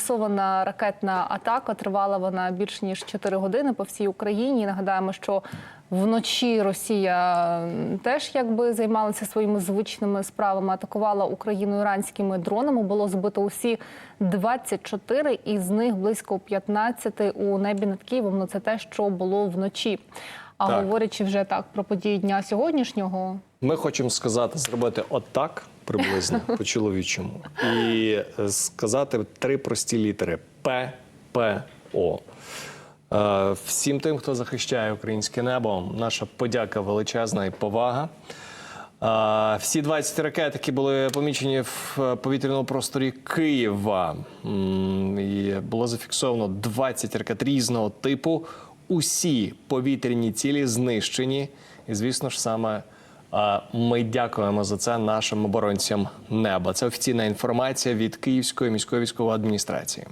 масована ракетна атака. Тривала вона більш ніж 4 години по всій Україні. Нагадаємо, що вночі Росія теж якби займалася своїми звичними справами. Атакувала Україну іранськими дронами. Було збито усі 24, із них близько 15 у небі над Києвом. Ну це те, що було вночі. А Так. говорячи вже так про події дня сьогоднішнього, Ми хочемо сказати, зробити отак приблизно по чоловічому, і е, сказати три прості літери П, П, О. Е, Всім тим, хто захищає українське небо, наша подяка величезна і повага. Е, Всі 20 ракет, які були помічені в повітряному просторі Києва, і було зафіксовано 20 ракет різного типу. Усі повітряні цілі знищені. І, звісно ж, саме ми дякуємо за це нашим оборонцям неба. Це офіційна інформація від Київської міської військової адміністрації.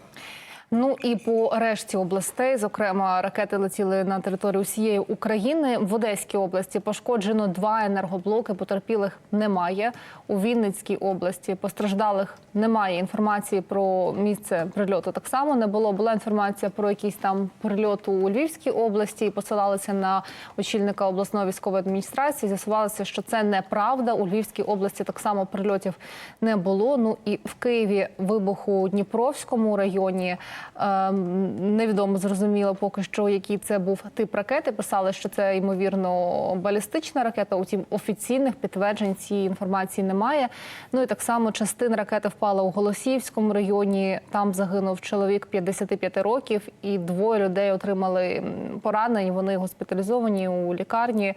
Ну і по решті областей, зокрема, ракети летіли на територію усієї України. В Одеській області пошкоджено два енергоблоки. Потерпілих немає. У Вінницькій області постраждалих немає. Інформації про місце прильоту так само не було. Була інформація про якийсь там прильот у Львівській області. Посилалися на очільника обласної військової адміністрації. З'ясувалося, що це неправда. У Львівській області так само прильотів не було. Ну і в Києві вибух у Дніпровському районі. Ем, Невідомо зрозуміло поки що, який це був тип ракети. Писали, що це ймовірно балістична ракета. Утім, офіційних підтверджень цієї інформації немає. Ну і так само частина ракети впала у Голосіївському районі. Там загинув чоловік 55 років, і двоє людей отримали поранень. Вони госпіталізовані у лікарні.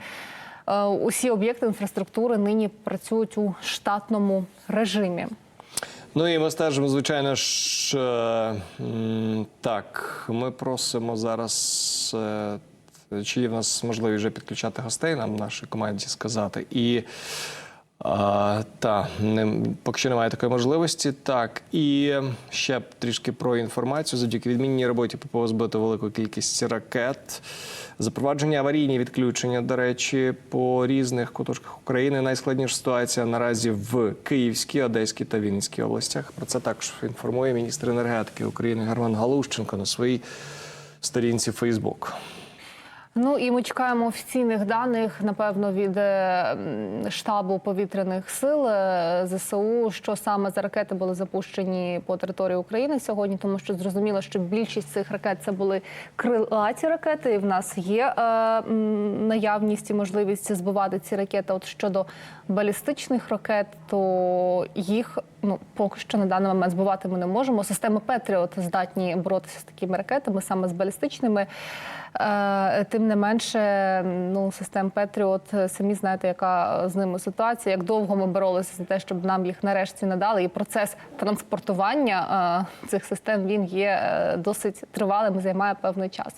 Е, Усі об'єкти інфраструктури нині працюють у штатному режимі. Ну і ми стежимо, звичайно ж. е, Так, ми просимо зараз. е, Чи є в нас можливість вже підключати гостей нам нашій команді сказати? І та не, поки що немає такої можливості. Так, і ще трішки про інформацію. Завдяки відмінній роботі ППО збито велику кількість ракет. Запровадження аварійні відключення, до речі, по різних куточках України. Найскладніша ситуація наразі в Київській, Одеській та Вінницькій областях. Про це також інформує міністр енергетики України Герман Галущенко на своїй сторінці Фейсбук. Ну і ми чекаємо офіційних даних, напевно, від е, штабу повітряних сил е, ЗСУ, що саме за ракети були запущені по території України сьогодні, тому що зрозуміло, що більшість цих ракет це були крилаті ракети. І в нас є е, наявність і можливість збивати ці ракети. От щодо балістичних ракет, то їх ну поки що на даний момент збивати ми не можемо. Системи Петріот здатні боротися з такими ракетами, саме з балістичними. Е, Тим не менше, ну систем Петріот самі знаєте, яка з ними ситуація. Як довго ми боролися за те, щоб нам їх нарешті надали, і процес транспортування е, цих систем він є е, досить тривалим, займає певний час.